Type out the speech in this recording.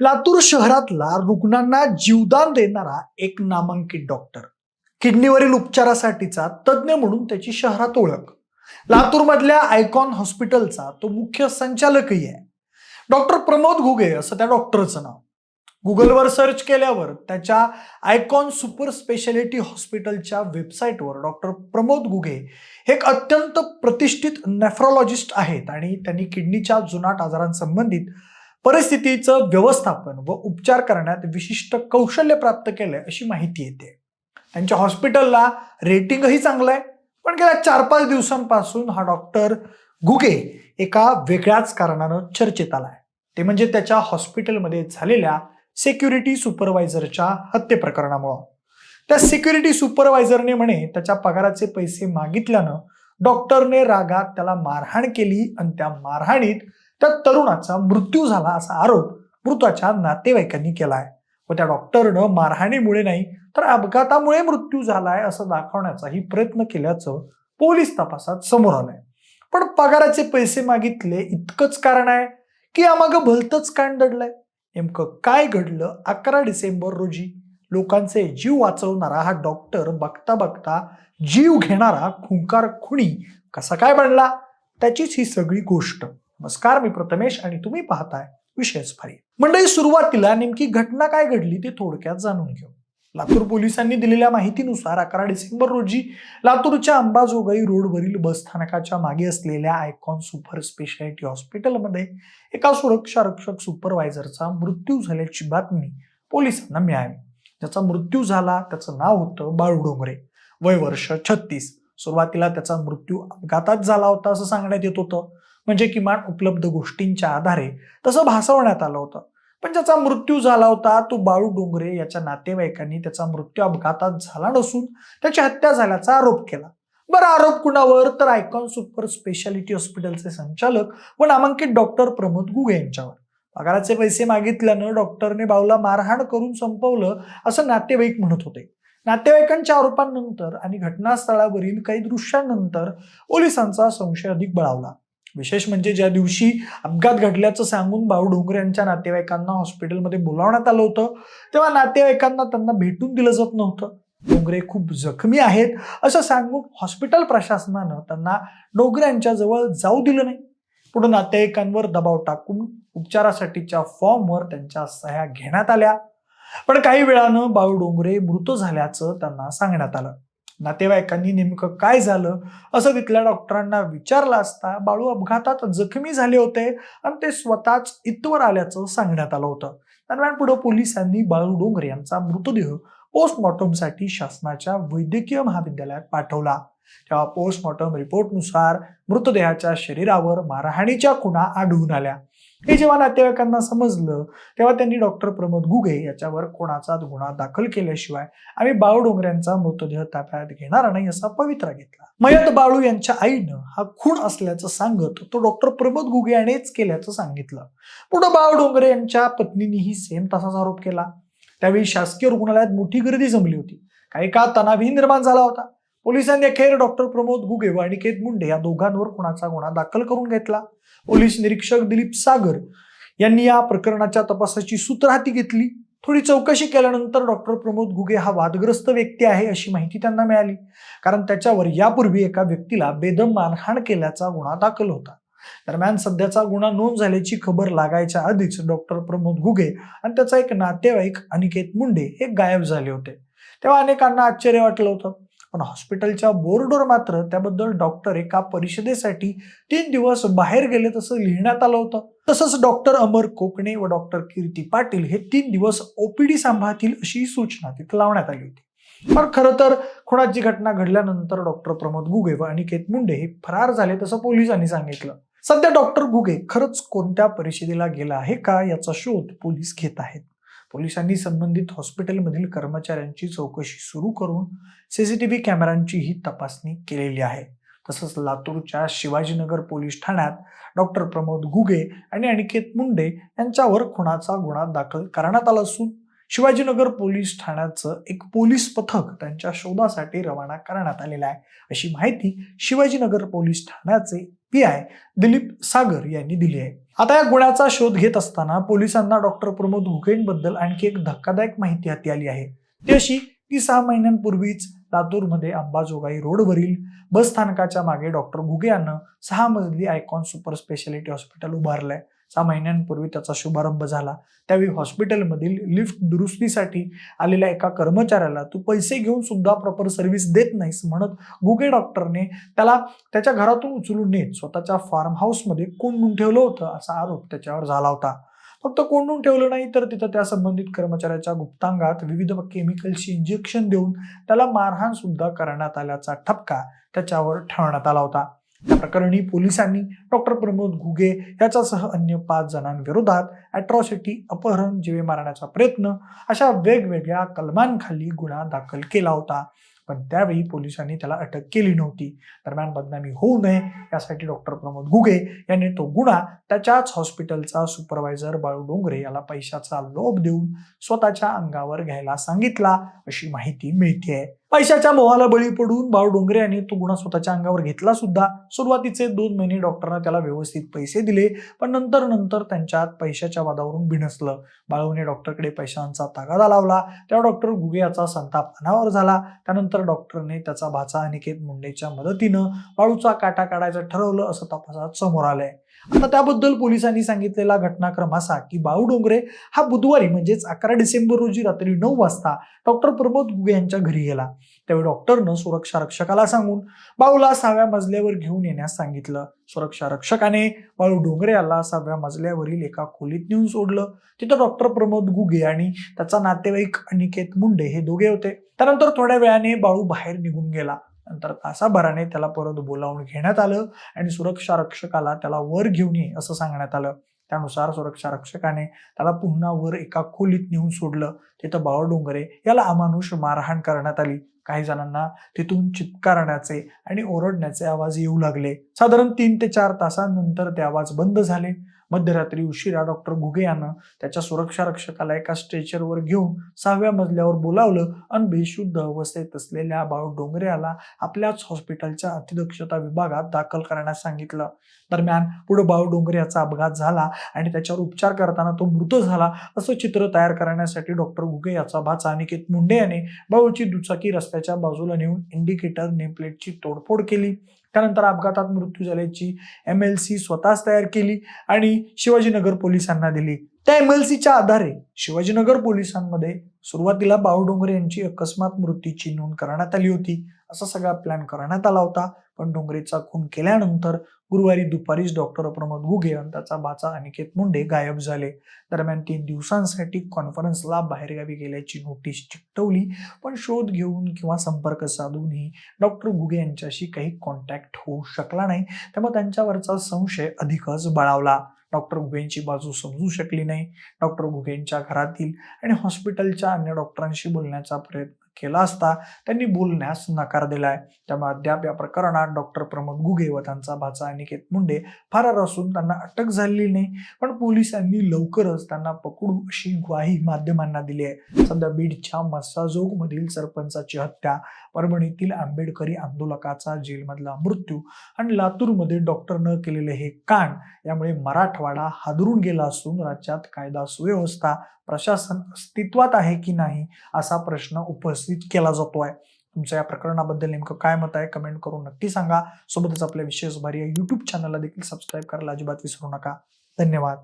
लातूर शहरातला रुग्णांना जीवदान देणारा एक नामांकित डॉक्टर किडनीवरील उपचारासाठीचा तज्ज्ञ म्हणून त्याची शहरात ओळख. लातूरमधल्या आयकॉन हॉस्पिटलचा तो मुख्य संचालकही आहे. डॉक्टर प्रमोद घुगे असं त्या डॉक्टरचं नाव. गुगलवर सर्च केल्यावर त्याच्या आयकॉन सुपर स्पेशालिटी हॉस्पिटलच्या वेबसाईटवर डॉक्टर प्रमोद गुगे हे एक अत्यंत प्रतिष्ठित नेफ्रॉलॉजिस्ट आहेत आणि त्यांनी किडनीच्या जुनाट आजारांसंबंधित परिस्थितीचं व्यवस्थापन व उपचार करण्यात विशिष्ट कौशल्य प्राप्त केलंय अशी माहिती येते. त्यांच्या हॉस्पिटलला रेटिंगही चांगलं आहे पण गेल्या चार पाच दिवसांपासून हा डॉक्टर गुगे एका वेगळ्याच कारणानं चर्चेत आलाय. ते म्हणजे त्याच्या हॉस्पिटलमध्ये झालेल्या सेक्युरिटी सुपरवायझरच्या हत्ये प्रकरणामुळं. त्या सिक्युरिटी सुपरवायझरने म्हणे त्याच्या पगाराचे पैसे मागितल्यानं डॉक्टरने रागात त्याला मारहाण केली आणि त्या मारहाणीत त्या तरुणाचा मृत्यू झाला असा आरोप मृताच्या नातेवाईकांनी केलाय. व त्या डॉक्टरनं मारहाणीमुळे नाही तर अपघातामुळे मृत्यू झालाय असं दाखवण्याचाही प्रयत्न केल्याचं पोलीस तपासात समोर आलंय. पण पगाराचे पैसे मागितले इतकंच कारण आहे की यामाग भलतंच कान दडलंय नेमकं काय घडलं अकरा डिसेंबर रोजी? लोकांचे जीव वाचवणारा हा डॉक्टर बघता बघता जीव घेणारा खुंकार खुणी कसा काय बनला? त्याचीच ही सगळी गोष्ट. नमस्कार मी प्रथमेश आणि तुम्ही पाहताय विशेष फारी मंडळी सुरुवातीला नेमकी घटना काय घडली ते थोडक्यात जाणून घेऊ. लातूर पोलिसांनी दिलेल्या माहितीनुसार अकरा डिसेंबर रोजी लातूरच्या अंबाजोगाई रोडवरील बसस्थानकाच्या मागे असलेल्या आयकॉन सुपर स्पेशालिटी हॉस्पिटलमध्ये एका सुरक्षा रक्षक सुपरवायझरचा मृत्यू झाल्याची बातमी पोलिसांना मिळाली. त्याचा मृत्यू झाला त्याचं नाव होतं बाळू डोंगरे वय वर्ष छत्तीस. सुरुवातीला त्याचा मृत्यू अपघातात झाला होता असं सांगण्यात येत होतं. म्हणजे किमान उपलब्ध गोष्टींच्या आधारे तसं भासवण्यात आलं होतं. पण ज्याचा मृत्यू झाला होता तो बाळू डोंगरे याच्या नातेवाईकांनी त्याचा मृत्यू अपघातात झाला नसून त्याची हत्या झाल्याचा आरोप केला. बरं आरोप कुणावर? तर आयकॉन सुपर स्पेशालिटी हॉस्पिटलचे संचालक व नामांकित डॉक्टर प्रमोद गुगे यांच्यावर. पगाराचे पैसे मागितल्यानं डॉक्टरने बाऊला मारहाण करून संपवलं असं नातेवाईक म्हणत होते. नातेवाईकांच्या आरोपांनंतर आणि घटनास्थळावरील काही दृश्यांनंतर पोलिसांचा संशय अधिक बळावला. विशेष म्हणजे ज्या दिवशी अपघात घडल्याचं सांगून भाऊ डोंगरे यांच्या नातेवाईकांना हॉस्पिटलमध्ये बोलावण्यात आलं होतं तेव्हा नातेवाईकांना त्यांना भेटून दिलं जात नव्हतं. डोंगरे खूप जखमी आहेत असं सांगून हॉस्पिटल प्रशासनानं त्यांना डोंगरे यांच्या जवळ जाऊ दिलं नाही. पुढे नातेवाईकांवर दबाव टाकून उपचारासाठीच्या फॉर्मवर त्यांच्या सह्या घेण्यात आल्या. पण काही वेळानं बाळू डोंगरे मृत झाल्याचं त्यांना सांगण्यात आलं. नातेवाईकांनी नेमकं काय झालं? असं तिथल्या डॉक्टरांना विचारलं असता बाळू अपघातात जखमी झाले होते आणि ते स्वतःच इतवर आल्याचं सांगण्यात आलं होतं. दरम्यान पुढे पोलिसांनी बाळू डोंगरे यांचा मृतदेह पोस्टमॉर्टमसाठी शासनाच्या वैद्यकीय महाविद्यालयात पाठवला. तेव्हा पोस्टमॉर्टम रिपोर्टनुसार मृतदेहाच्या शरीरावर मारहाणीच्या खुणा आढळून आल्या. हे जेव्हा नातेवाईकांना समजलं तेव्हा त्यांनी डॉक्टर प्रमोद गुगे याच्यावर कोणाचाच गुन्हा दाखल केल्याशिवाय आम्ही बाळू डोंगऱ्यांचा मृतदेह ताब्यात घेणार नाही असा पवित्रा घेतला. मयत बाळू यांच्या आईनं हा खून असल्याचं सांगत तो डॉक्टर प्रमोद गुगे यानेच केल्याचं सांगितलं. पुढं बाळू डोंगरे यांच्या पत्नीनीही सेम तसाच आरोप केला. त्यावेळी शासकीय रुग्णालयात मोठी गर्दी जमली होती. काही काळ तणावही निर्माण झाला होता. पोलिसांनी अखेर डॉक्टर प्रमोद गुगे व अनिकेत मुंडे या दोघांवर खुनाचा गुन्हा दाखल करून घेतला. पोलीस निरीक्षक दिलीप सागर यांनी या प्रकरणाच्या तपासाची सूत्र हाती घेतली. थोडी चौकशी केल्यानंतर डॉक्टर प्रमोद घुगे हा वादग्रस्त व्यक्ती आहे अशी माहिती त्यांना मिळाली. कारण त्याच्यावर यापूर्वी एका व्यक्तीला बेदम मानहाण केल्याचा गुन्हा दाखल होता. दरम्यान सध्याचा गुन्हा नोंद झाल्याची खबर लागायच्या आधीच डॉक्टर प्रमोद घुगे आणि त्याचा एक नातेवाईक अनिकेत मुंडे हे गायब झाले होते. तेव्हा अनेकांना आश्चर्य वाटलं होतं. पण हॉस्पिटलच्या बोर्डवर मात्र त्याबद्दल डॉक्टर एका परिषदेसाठी तीन दिवस बाहेर गेले तसं लिहिण्यात आलं होतं. तसंच डॉक्टर अमर कोकणे व डॉक्टर कीर्ती पाटील हे तीन दिवस ओपीडी सांभाळतील अशी सूचना तिथे लावण्यात आली होती. पण खरं तर खुणाची घटना घडल्यानंतर डॉक्टर प्रमोद गुगे व अनिकेत मुंडे हे फरार झाले तसं पोलिसांनी सांगितलं. सध्या डॉक्टर गुगे खरंच कोणत्या परिषदेला गेला आहे का याचा शोध पोलीस घेत आहेत. पोलिसांनी संबंधित हॉस्पिटलमधील कर्मचाऱ्यांची चौकशी सुरू करून सीसीटीव्ही कॅमेऱ्यांचीही तपासणी केलेली आहे. तसंच लातूरच्या शिवाजीनगर पोलीस ठाण्यात डॉक्टर प्रमोद घुगे आणि अनिकेत मुंडे यांच्यावर खुनाचा गुन्हा दाखल करण्यात आला असून शिवाजीनगर पोलीस ठाण्याचं एक पोलीस पथक त्यांच्या शोधासाठी रवाना करण्यात आलेलं आहे. अशी माहिती शिवाजीनगर पोलीस ठाण्याचे पी आय दिलीप सागर यांनी दिली आहे. आता या गुन्ह्याचा शोध घेत असताना पोलिसांना डॉक्टर प्रमोद घुगेंबद्दल आणखी एक धक्कादायक माहिती हाती आली आहे. ती अशी की सहा महिन्यांपूर्वीच लातूरमध्ये अंबाजोगाई रोडवरील बस स्थानकाच्या मागे डॉक्टर घुगे यानं सहा मजली आयकॉन सुपर स्पेशालिटी हॉस्पिटल उभारलंय. सहा महिन्यांपूर्वी त्याचा शुभारंभ झाला. त्यावेळी हॉस्पिटलमधील लिफ्ट दुरुस्तीसाठी आलेल्या एका कर्मचाऱ्याला तू पैसे घेऊन सुद्धा प्रॉपर सर्व्हिस देत नाहीस म्हणत गुगे डॉक्टरने त्याला त्याच्या घरातून उचलून नेत स्वतःच्या फार्म हाऊसमध्ये कोंडून ठेवलं होतं असा आरोप त्याच्यावर झाला होता. फक्त कोंडून ठेवलं नाही तर तिथं त्या संबंधित कर्मचाऱ्याच्या गुप्तांगात विविध केमिकलची इंजेक्शन देऊन त्याला मारहाण सुद्धा करण्यात आल्याचा ठपका त्याच्यावर ठेवण्यात आला होता. या प्रकरणी पोलिसांनी डॉक्टर प्रमोद घुगे याच्यासह अन्य पाच जणांविरोधात अॅट्रॉसिटी अपहरण जीवे मारण्याचा प्रयत्न अशा वेगवेगळ्या कलमांखाली गुन्हा दाखल केला होता. पण त्यावेळी पोलिसांनी त्याला अटक केली नव्हती. दरम्यान बदनामी होऊ नये यासाठी डॉक्टर प्रमोद घुगे यांनी तो गुन्हा त्याच्याच हॉस्पिटलचा सुपरवायझर बाळू डोंगरे याला पैशाचा लोभ देऊन स्वतःच्या अंगावर घ्यायला सांगितला अशी माहिती मिळते पैशाच्या मोहाला बळी पडून बाळू डोंगरे यांनी तो गुन्हा स्वतःच्या अंगावर घेतला सुद्धा. सुरुवातीचे दोन महिने डॉक्टरना त्याला व्यवस्थित पैसे दिले पण नंतर नंतर त्यांच्यात पैशाच्या वादावरून भिणसलं बाळूने डॉक्टरकडे पैशांचा तगादा लावला. तेव्हा डॉक्टर घुगे याचा संताप अनावर झाला. त्यानंतर डॉक्टरने त्याचा भाचा अनिकेत मुंडेच्या मदतीनं बाळूचा काटा काढायचं ठरवलं असं तपासात समोर आलंय. आता त्याबद्दल पोलिसांनी सांगितलेला घटनाक्रम असा की बाळू डोंगरे हा बुधवारी म्हणजेच अकरा डिसेंबर रोजी रात्री नऊ वाजता डॉक्टर प्रमोद गुगे यांच्या घरी गेला. त्यावेळी डॉक्टरनं सुरक्षा रक्षकाला सांगून बाळूला सहाव्या मजल्यावर घेऊन येण्यास सांगितलं. सुरक्षा रक्षकाने बाळू डोंगरे याला सहाव्या मजल्यावरील एका खोलीत नेऊन सोडलं. तिथं डॉक्टर प्रमोद गुगे आणि त्याचा नातेवाईक अनिकेत मुंडे हे दोघे होते. त्यानंतर थोड्या वेळाने बाळू बाहेर निघून गेला. नंतर तासाभराने त्याला परत बोलावून घेण्यात आलं आणि सुरक्षा रक्षकाला त्याला वर घेऊन ये असं सांगण्यात आलं. त्यानुसार सुरक्षा रक्षकाने त्याला पुन्हा वर एका खोलीत नेऊन सोडलं. तिथं बाळ डोंगरे याला अमानुष मारहाण करण्यात आली. काही जणांना तिथून चित्कारण्याचे आणि ओरडण्याचे आवाज येऊ लागले. साधारण तीन ते चार तासांनंतर ते आवाज बंद झाले. मध्यरात्री उशिरा डॉक्टर घुगे यानं त्याच्या सुरक्षा रक्षकाला एका स्ट्रेचरवर घेऊन सहाव्या मजल्यावर बोलावलं आणि बेशुद्ध अवस्थेत असलेल्या बाळू डोंगरे याला आपल्याच हॉस्पिटलच्या अतिदक्षता विभागात दाखल करण्यास सांगितलं. दरम्यान पुढे बाळू डोंगरे याचा अपघात झाला आणि त्याच्यावर उपचार करताना तो मृत झाला असं चित्र तयार करण्यासाठी डॉक्टर घुगे याचा भाचा अनिकेत मुंडे याने बाळूची दुचाकी रस्त्याच्या बाजूला नेऊन इंडिकेटर नेमप्लेटची तोडफोड केली. त्यानंतर अपघातात मृत्यू झाल्याची एम एल सी स्वतःच तयार केली आणि शिवाजीनगर पोलिसांना दिली. त्या एमएलसीच्या आधारे शिवाजीनगर पोलिसांमध्ये सुरुवातीला बावडोंगरे यांची अकस्मात मृत्यूची नोंद करण्यात आली होती. असा सगळा प्लॅन करण्यात आला होता. पण डोंगरेचा खून केल्यानंतर गुरुवारी दुपारीच डॉक्टर प्रमोद घुगे आणि त्याचा भाचा अनिकेत मुंडे गायब झाले. दरम्यान तीन दिवसांसाठी कॉन्फरन्सला बाहेरगावी गेल्याची नोटीस चिकटवली. पण शोध घेऊन किंवा संपर्क साधूनही डॉक्टर घुगे यांच्याशी काही कॉन्टॅक्ट होऊ शकला नाही. त्यामुळे त्यांच्यावरचा संशय अधिकच बळावला. डॉक्टर घुगेंची बाजू समजू शकली नाही. डॉक्टर घुगेंच्या घरातील आणि हॉस्पिटलच्या अन्य डॉक्टरांशी बोलण्याचा प्रयत्न केला असता त्यांनी बोलण्यास नकार दिलाय. त्यामुळे अद्याप या प्रकरणात डॉक्टर प्रमोद गुगे व त्यांचा भाचा अनिकेत मुंडे फरार असून त्यांना अटक झालेली नाही. पण पोलिसांनी लवकरच त्यांना पकडू अशी ग्वाही माध्यमांना दिली आहे. सध्या बीडच्या मस्साजोग मधील सरपंचाची हत्या परभणीतील आंबेडकरी आंदोलकाचा जेलमधला मृत्यू आणि लातूरमध्ये डॉक्टरनं केलेले हे कांड यामुळे मराठवाडा हादरून गेला असून राज्यात कायदा सुव्यवस्था प्रशासन अस्तित्वात आहे की नाही असा प्रश्न उपस्थित केला जातोय. तुमच्या या प्रकरणाबद्दल नेमकं काय मत आहे कमेंट करून नक्की सांगा. सोबतच आपल्या विशेष भारी या युट्यूब चॅनलला देखील सबस्क्राईब करायला अजिबात विसरू नका. धन्यवाद.